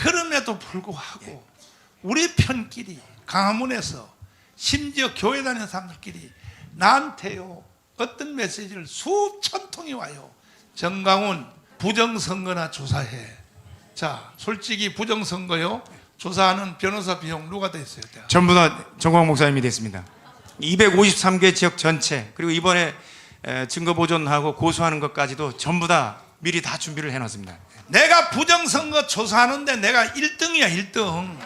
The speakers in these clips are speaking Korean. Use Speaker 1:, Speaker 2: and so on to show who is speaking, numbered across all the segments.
Speaker 1: 그럼에도 불구하고 우리 편끼리 강화문에서 심지어 교회 다니는 사람들끼리 나한테요 어떤 메시지를 수천 통이 와요. 정강훈 부정선거나 조사해. 자 솔직히 부정선거요 조사하는 변호사 비용 누가 됐어요? 내가.
Speaker 2: 전부 다 정광 목사님이 됐습니다. 253개 지역 전체 그리고 이번에 에, 증거 보존하고 고소하는 것까지도 전부 다 미리 다 준비를 해놨습니다.
Speaker 1: 내가 부정선거 조사하는데 내가 1등이야 1등.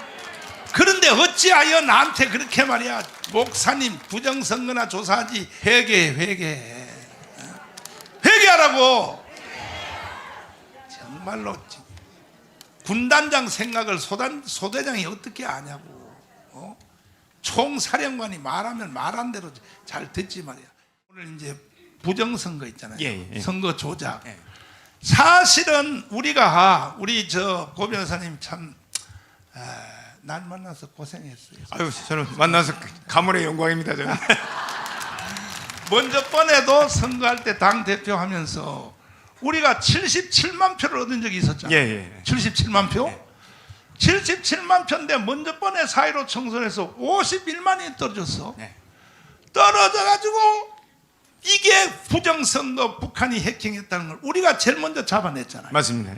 Speaker 1: 그런데 어찌하여 나한테 그렇게 말이야? 목사님 부정선거나 조사하지. 회개해 회개해 회개하라고. 정말로 군단장 생각을 소단, 소대장이 어떻게 아냐고. 어? 총사령관이 말하면 말한 대로 잘 듣지 말이야. 오늘 이제 부정선거 있잖아요.
Speaker 2: 예, 예.
Speaker 1: 선거 조작.
Speaker 2: 예.
Speaker 1: 사실은 우리가 우리 저 고 변호사님 참 아, 날 만나서 고생했어요.
Speaker 2: 아유 저는 만나서 가문의 영광입니다. 저는.
Speaker 1: 먼저 번에도 선거할 때 당 대표 하면서 우리가 77만 표를 얻은 적이 있었잖아요.
Speaker 2: 예, 예.
Speaker 1: 77만 표? 77만 표인데 먼저 번에 사이로 청선에서 51만이 떨어졌어.
Speaker 2: 네.
Speaker 1: 떨어져 가지고 이게 부정선거 북한이 해킹했다는 걸 우리가 제일 먼저 잡아냈잖아요.
Speaker 2: 맞습니다. 예.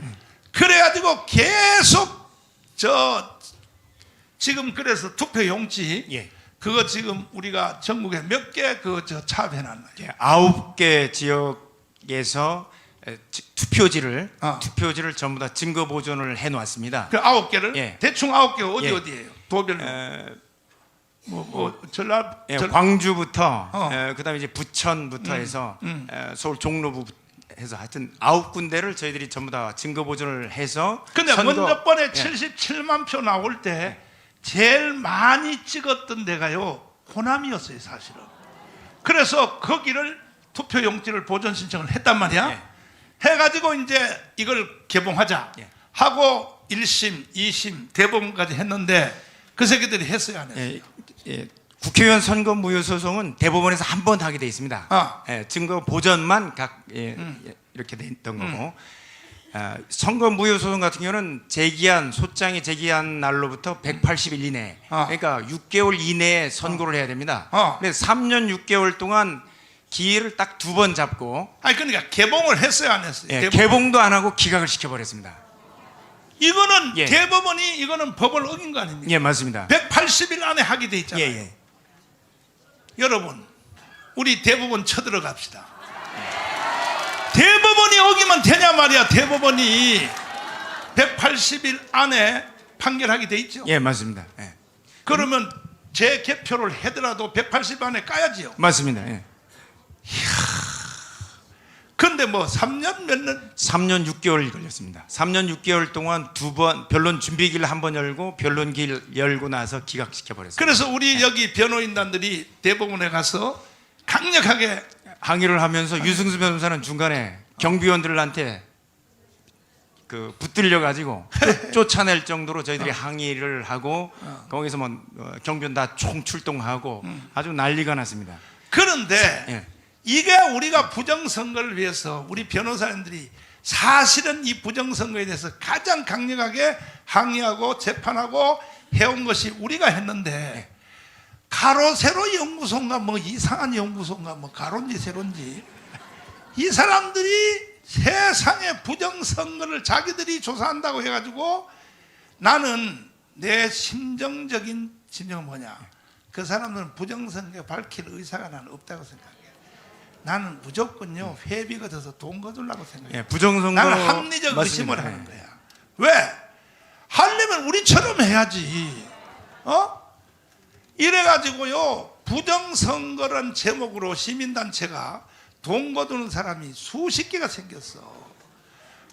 Speaker 1: 그래가지고 계속 저 지금 그래서 투표 용지
Speaker 2: 예.
Speaker 1: 그거 지금 우리가 전국에 몇 개 그 저 차업해놨나요?
Speaker 2: 예, 아홉 개 지역에서 투표지를
Speaker 1: 어.
Speaker 2: 투표지를 전부 다 증거 보존을 해놓았습니다.
Speaker 1: 그 아홉 개를
Speaker 2: 예.
Speaker 1: 대충 아홉 개 어디
Speaker 2: 예.
Speaker 1: 어디예요? 도별로
Speaker 2: 에,
Speaker 1: 뭐, 뭐 전라
Speaker 2: 예,
Speaker 1: 전-
Speaker 2: 광주부터
Speaker 1: 어.
Speaker 2: 에, 그다음에 이제 부천부터
Speaker 1: 음,
Speaker 2: 해서
Speaker 1: 음.
Speaker 2: 에, 서울 종로부 해서 하여튼 아홉 군데를 저희들이 전부 다 증거 보존을 해서
Speaker 1: 근데
Speaker 2: 선거-
Speaker 1: 먼저 번에
Speaker 2: 예.
Speaker 1: 77만 표 나올 때 제일 많이 찍었던 데가요 호남이었어요 사실은. 그래서 거기를 투표 용지를 보존 신청을 했단 말이야.
Speaker 2: 예.
Speaker 1: 해가지고 이제 이걸 개봉하자
Speaker 2: 예.
Speaker 1: 하고 1심, 2심, 대법원까지 했는데 그 새끼들이 했어요 안 했어요?
Speaker 2: 예, 예, 국회의원 선거 무효 소송은 대법원에서 한 번 하게 돼 있습니다.
Speaker 1: 아.
Speaker 2: 예, 증거 보전만 각 예,
Speaker 1: 음.
Speaker 2: 예, 이렇게 됐던 거고 아, 선거 무효 소송 같은 경우는 제기한 소장이 제기한 날로부터 180일 이내,
Speaker 1: 아.
Speaker 2: 그러니까 6개월 이내에 선고를 해야 됩니다.
Speaker 1: 아.
Speaker 2: 그래서 3년 6개월 동안 기회를 딱 두 번 잡고
Speaker 1: 아니 그러니까 개봉을 했어요 안 했어요?
Speaker 2: 예. 개봉도 안 하고 기각을 시켜버렸습니다.
Speaker 1: 이거는
Speaker 2: 예.
Speaker 1: 대법원이 이거는 법을 어긴 거 아닙니까?
Speaker 2: 예, 맞습니다.
Speaker 1: 180일 안에 하게 돼 있잖아요.
Speaker 2: 예, 예.
Speaker 1: 여러분, 우리 대법원 쳐들어갑시다. 대법원이 어기면 되냐 말이야. 대법원이 180일 안에 판결하게 돼 있죠.
Speaker 2: 예, 맞습니다. 예.
Speaker 1: 그러면 재개표를 하더라도 180일 안에 까야지요.
Speaker 2: 맞습니다. 예.
Speaker 1: 근데 뭐 3년 몇 년,
Speaker 2: 3년 6개월 걸렸습니다. 3년 6개월 동안 두 번 변론 준비기를 한 번 열고 변론기를 열고 나서 기각시켜 버렸습니다.
Speaker 1: 그래서 우리 여기 변호인단들이 대법원에 가서 강력하게
Speaker 2: 항의를 하면서 유승수 변호사는 중간에 경비원들한테 그 붙들려 가지고 쫓아낼 정도로 저희들이 항의를 하고 거기서 뭐 어, 경비원 다 총 출동하고 아주 난리가 났습니다.
Speaker 1: 그런데
Speaker 2: 예.
Speaker 1: 이게 우리가 부정선거를 위해서 우리 변호사님들이 사실은 이 부정선거에 대해서 가장 강력하게 항의하고 재판하고 해온 것이 우리가 했는데 가로 세로 연구소인가 뭐 이상한 연구소인가 뭐 가로인지 세로인지 이 사람들이 세상의 부정선거를 자기들이 조사한다고 해가지고 나는 내 심정적인 진정은 뭐냐? 그 사람들은 부정선거 밝힐 의사가 나는 없다고 생각해 나는 무조건요 회비가 돼서 돈 거둘라고 생각해
Speaker 2: 예, 부정선거
Speaker 1: 나는 합리적
Speaker 2: 맞습니다.
Speaker 1: 의심을
Speaker 2: 예.
Speaker 1: 하는 거야 왜? 하려면 우리처럼 해야지 어? 이래가지고요 부정선거란 제목으로 시민단체가 돈 거두는 사람이 수십 개가 생겼어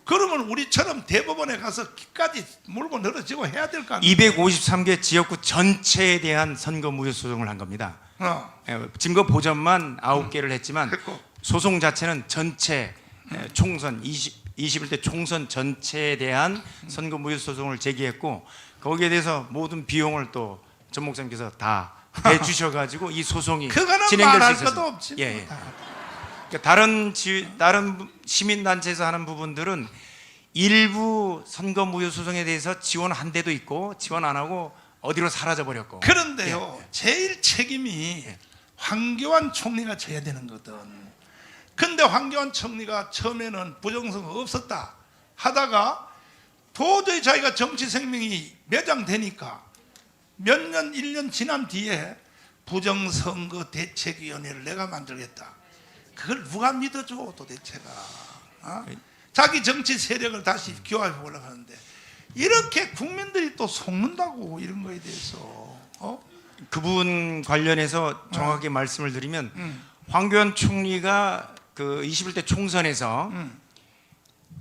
Speaker 1: 그러면 우리처럼 대법원에 가서 기까지 물고 늘어지고 해야 될 거 아니야
Speaker 2: 253개 지역구 전체에 대한 선거 무효 소송을 한 겁니다.
Speaker 1: 어.
Speaker 2: 예, 증거 보전만 아홉 개를 했지만
Speaker 1: 했고.
Speaker 2: 소송 자체는 전체 예, 총선 20, 21대 총선 전체에 대한 선거 무효 소송을 제기했고 거기에 대해서 모든 비용을 또 전 목사님께서 다 내주셔가지고 이 소송이 진행될 수
Speaker 1: 없지
Speaker 2: 예, 예. 그러니까 다른 지, 다른 시민 단체에서 하는 부분들은 일부 선거 무효 소송에 대해서 지원한 데도 있고 지원 안 하고 어디로 사라져 버렸고.
Speaker 1: 그런데요, 제일 책임이 황교안 총리가 져야 되는 거든. 근데 황교안 총리가 처음에는 부정선거 없었다 하다가 도저히 자기가 정치 생명이 매장되니까 몇 년, 일년 지난 뒤에 부정선거 대책위원회를 내가 만들겠다. 그걸 누가 믿어줘 도대체가. 어? 자기 정치 세력을 다시 교화해 보려고 하는데 이렇게 국민들이 또 속는다고 이런 거에 대해서 어?
Speaker 2: 그분 관련해서 정확하게 말씀을 드리면
Speaker 1: 음.
Speaker 2: 황교안 총리가 그 21대 총선에서
Speaker 1: 음.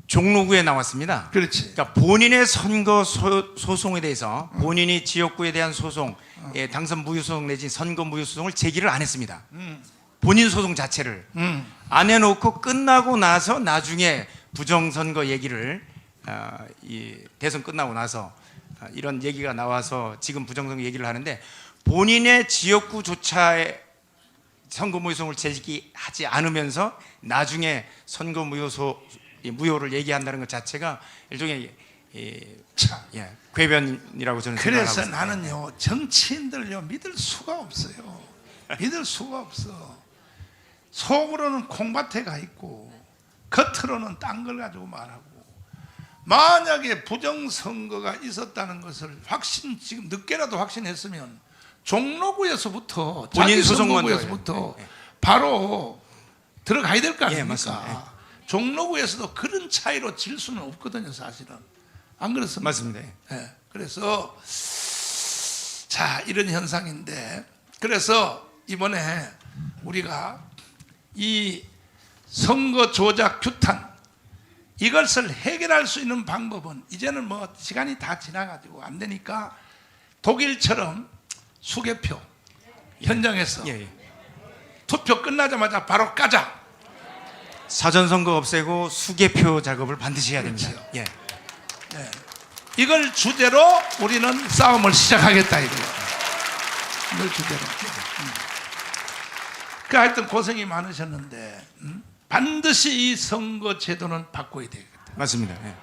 Speaker 2: 종로구에 나왔습니다.
Speaker 1: 그렇지.
Speaker 2: 그러니까 본인의 선거 소, 소송에 대해서 본인이 지역구에 대한 소송, 예, 당선 무효 소송 내지 선거 무효 소송을 제기를 안 했습니다.
Speaker 1: 음.
Speaker 2: 본인 소송 자체를
Speaker 1: 음.
Speaker 2: 안 해놓고 끝나고 나서 나중에 부정선거 얘기를 대선 끝나고 나서 아, 이런 얘기가 나와서 지금 부정선거 얘기를 하는데 본인의 지역구조차에 선거 무효소송을 제기하지 않으면서 나중에 선거 무효소 이 무효를 얘기한다는 것 자체가 일종의 이,
Speaker 1: 참.
Speaker 2: 예, 궤변이라고 저는
Speaker 1: 그래서. 나는요 정치인들요 믿을 수가 없어요. 믿을 수가 없어. 속으로는 콩밭에 가 있고 겉으로는 딴 걸 가지고 말하고 만약에 부정선거가 있었다는 것을 확신 지금 늦게라도 확신했으면 종로구에서부터
Speaker 2: 본인
Speaker 1: 자기
Speaker 2: 소송 먼저
Speaker 1: 선거구에서부터
Speaker 2: 예, 예.
Speaker 1: 바로 들어가야 될거
Speaker 2: 예,
Speaker 1: 아닙니까?
Speaker 2: 맞습니다.
Speaker 1: 종로구에서도 그런 차이로 질 수는 없거든요, 사실은. 안 그렇습니까?
Speaker 2: 맞습니다.
Speaker 1: 예, 그래서 자 이런 현상인데 그래서 이번에 우리가 이 선거 조작 규탄 이것을 해결할 수 있는 방법은 이제는 뭐 시간이 다 지나가지고 안 되니까 독일처럼 수개표 현장에서
Speaker 2: 예, 예.
Speaker 1: 투표 끝나자마자 바로 까자
Speaker 2: 사전 선거 없애고 수개표 작업을 반드시 해야 됩니다.
Speaker 1: 그렇죠.
Speaker 2: 예.
Speaker 1: 이걸 주제로 우리는 싸움을 시작하겠다 이거예요. 이걸 주제로. 음. 그 하여튼 고생이 많으셨는데 음? 반드시 이 선거 제도는 바꿔야 되겠다.
Speaker 2: 맞습니다. 예.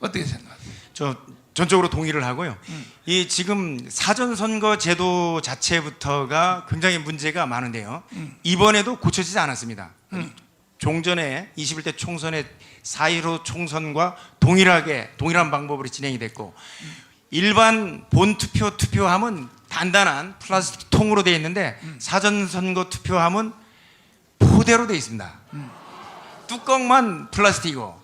Speaker 1: 어떻게 생각하세요?
Speaker 2: 저 전적으로 동의를 하고요. 이 지금 사전 선거 제도 자체부터가 굉장히 문제가 많은데요. 이번에도 고쳐지지 않았습니다.
Speaker 1: 음.
Speaker 2: 종전에 21대 총선의 4.15 총선과 동일하게 동일한 방법으로 진행이 됐고 일반 본 투표 투표함은 단단한 플라스틱 통으로 되어 있는데 사전 선거 투표함은 포대로 되어 있습니다. 뚜껑만 플라스틱이고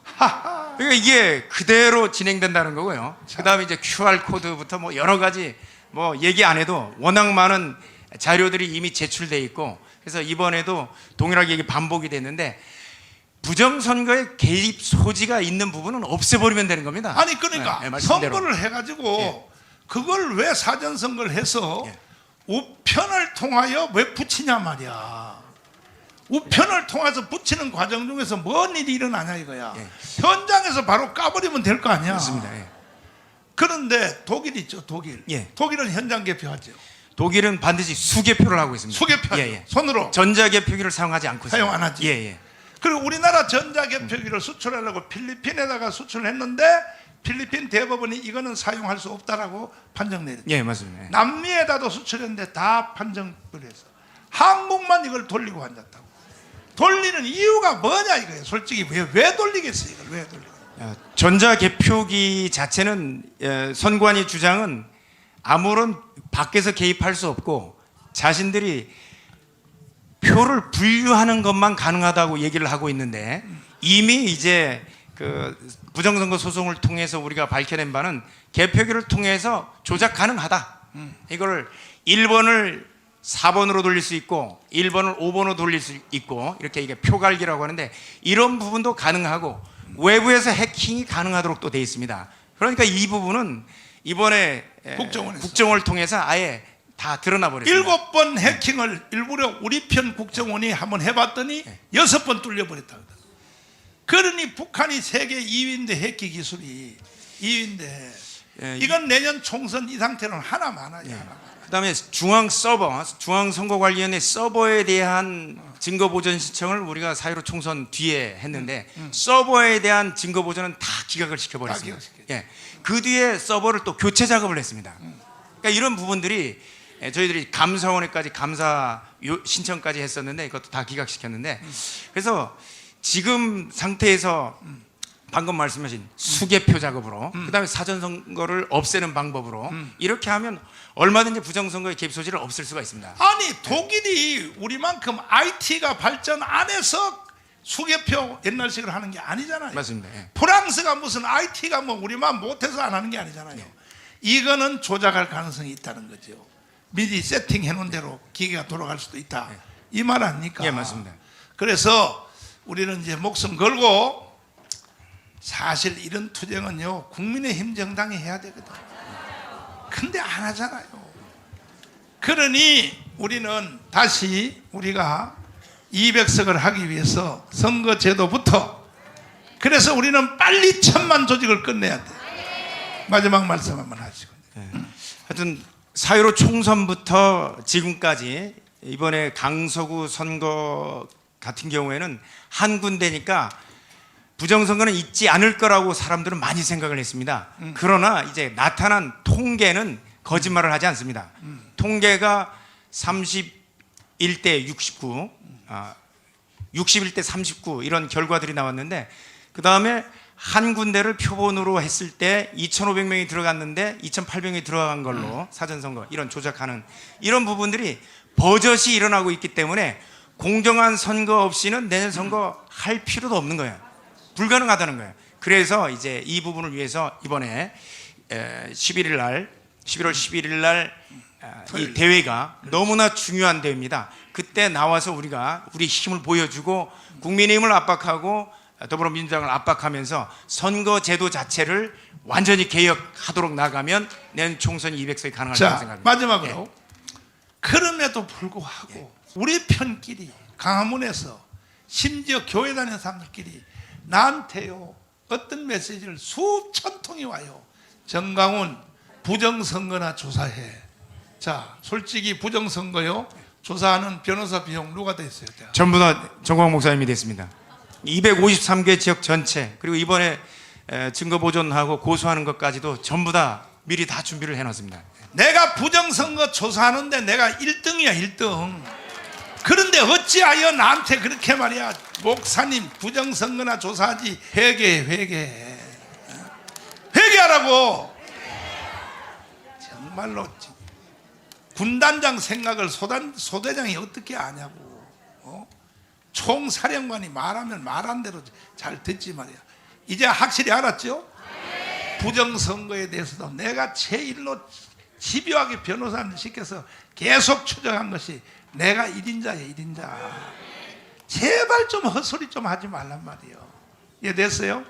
Speaker 2: 그러니까 이게 그대로 진행된다는 거고요. 그 다음에 이제 QR 코드부터 뭐 여러 가지 뭐 얘기 안 해도 워낙 많은 자료들이 이미 제출돼 있고 그래서 이번에도 동일하게 이게 반복이 됐는데 부정 선거에 개입 소지가 있는 부분은 없애버리면 되는 겁니다.
Speaker 1: 아니 그러니까
Speaker 2: 네, 네.
Speaker 1: 선거를 해가지고 그걸 왜 사전 선거를 해서
Speaker 2: 예.
Speaker 1: 우편을 통하여 왜 붙이냐 말이야. 우편을 통해서 붙이는 과정 중에서 뭔 일이 일어나냐 이거야.
Speaker 2: 예.
Speaker 1: 현장에서 바로 까버리면 될 거 아니야.
Speaker 2: 그렇습니다. 예.
Speaker 1: 그런데 독일 있죠, 독일.
Speaker 2: 예.
Speaker 1: 독일은 현장 개표하죠.
Speaker 2: 독일은 반드시 수개표를 하고 있습니다.
Speaker 1: 수개표
Speaker 2: 예, 예.
Speaker 1: 손으로.
Speaker 2: 전자 개표기를 사용하지 않고.
Speaker 1: 사용 안 하지.
Speaker 2: 예, 예.
Speaker 1: 그리고 우리나라 전자 개표기를 수출하려고 필리핀에다가 수출했는데 필리핀 대법원이 이거는 사용할 수 없다라고 판정 내렸죠.
Speaker 2: 예, 맞습니다. 예.
Speaker 1: 남미에다도 수출했는데 다 판정을 해서 한국만 이걸 돌리고 앉았다고. 돌리는 이유가 뭐냐 이거예요. 솔직히 왜, 왜 돌리겠어요 이걸 왜 돌리겠어요.
Speaker 2: 어, 전자 개표기 자체는 예, 선관위 주장은 아무런 밖에서 개입할 수 없고 자신들이 표를 분류하는 것만 가능하다고 얘기를 하고 있는데 이미 이제 그 부정선거 소송을 통해서 우리가 밝혀낸 바는 개표기를 통해서 조작 가능하다. 이걸 1번을 4번으로 돌릴 수 있고 1번을 5번으로 돌릴 수 있고 이렇게 이게 표갈기라고 하는데 이런 부분도 가능하고 외부에서 해킹이 가능하도록 또 돼 있습니다. 그러니까 이 부분은 이번에 에,
Speaker 1: 국정원에서.
Speaker 2: 국정원을 통해서 아예 다 드러나 버렸습니다.
Speaker 1: 일곱 번 해킹을 일부러 우리 편 국정원이 한번 해봤더니 여섯 번 뚫려버렸다. 그러니 북한이 세계 2위인데 해킹 기술이 2위인데
Speaker 2: 예, 이-
Speaker 1: 이건 내년 총선 이 상태로는 하나 많아요. 하나.
Speaker 2: 그다음에 중앙 서버, 중앙 선거관리위원회 서버에 대한 증거 보전 신청을 우리가 사유로 총선 뒤에 했는데 서버에 대한 증거 보전은 다 기각을 시켜버렸습니다.
Speaker 1: 다 기각시켰죠.
Speaker 2: 예, 그 뒤에 서버를 또 교체 작업을 했습니다. 그러니까 이런 부분들이 예, 저희들이 감사원에까지 감사 요- 신청까지 했었는데 이것도 다 기각시켰는데 그래서 지금 상태에서 방금 말씀하신 수개표 작업으로 그다음에 사전 선거를 없애는 방법으로 이렇게 하면 얼마든지 부정 선거의 개입 소지를 없앨 수가 있습니다.
Speaker 1: 아니 독일이 우리만큼 IT가 발전 안 해서 수개표 옛날식으로 하는 게 아니잖아요.
Speaker 2: 맞습니다. 예.
Speaker 1: 프랑스가 무슨 IT가 뭐 우리만 못해서 안 하는 게 아니잖아요. 이거는 조작할 가능성이 있다는 거죠. 미리 세팅해 놓은 대로 기계가 돌아갈 수도 있다. 이말 아닙니까?
Speaker 2: 예, 맞습니다.
Speaker 1: 그래서 우리는 이제 목숨 걸고 사실 이런 투쟁은요 국민의힘 정당이 해야 되거든. 근데 안 하잖아요. 그러니 우리는 다시 우리가 200석을 하기 위해서 선거제도부터 그래서 우리는 빨리 천만 조직을 끝내야 돼. 마지막 말씀 한번 하시고.
Speaker 2: 하여튼 사유로 총선부터 지금까지 이번에 강서구 선거 같은 경우에는 한 군데니까 부정선거는 있지 않을 거라고 사람들은 많이 생각을 했습니다. 그러나 이제 나타난 통계는 거짓말을 하지 않습니다. 통계가 31대 69, 아, 61대 39 이런 결과들이 나왔는데 그 다음에 한 군데를 표본으로 했을 때 2,500명이 들어갔는데 2,800명이 들어간 걸로 사전선거 이런 조작하는 이런 부분들이 버젓이 일어나고 있기 때문에 공정한 선거 없이는 내년 선거 할 필요도 없는 거예요. 불가능하다는 거예요. 그래서 이제 이 부분을 위해서 이번에 11일 날 11월 11일 날 아, 이 대회가 너무나 중요한 대회입니다. 그때 나와서 우리가 우리 힘을 보여주고 국민의힘을 압박하고 더불어민주당을 압박하면서 선거 제도 자체를 완전히 개혁하도록 나가면 내년 총선 200석이 가능할 거라고
Speaker 1: 자
Speaker 2: 생각합니다.
Speaker 1: 마지막으로 그럼에도 불구하고 우리 편끼리 강화문에서 심지어 교회 다니는 사람들끼리 나한테요. 어떤 메시지를 수천 통이 와요. 정강훈 부정선거나 조사해. 자 솔직히 부정선거요. 조사하는 변호사 비용 누가 됐어요
Speaker 2: 전부 다 정광 목사님이 됐습니다. 253개 지역 전체 그리고 이번에 에, 증거 보존하고 고소하는 것까지도 전부 다 미리 다 준비를 해놨습니다.
Speaker 1: 내가 부정선거 조사하는데 내가 1등이야 1등 그런데 어찌하여 나한테 그렇게 말이야? 목사님 부정선거나 조사하지. 회개해 회개해 회개하라고. 정말로 지- 군단장 생각을 소단, 소대장이 어떻게 아냐고. 어? 총사령관이 말하면 말한 대로 잘 듣지 말이야. 이제 확실히 알았죠? 부정선거에 대해서도 내가 제일로 집요하게 변호사를 시켜서 계속 추정한 것이 내가 1인자야 1인자 제발 좀 헛소리 좀 하지 말란 말이에요 이해 됐어요?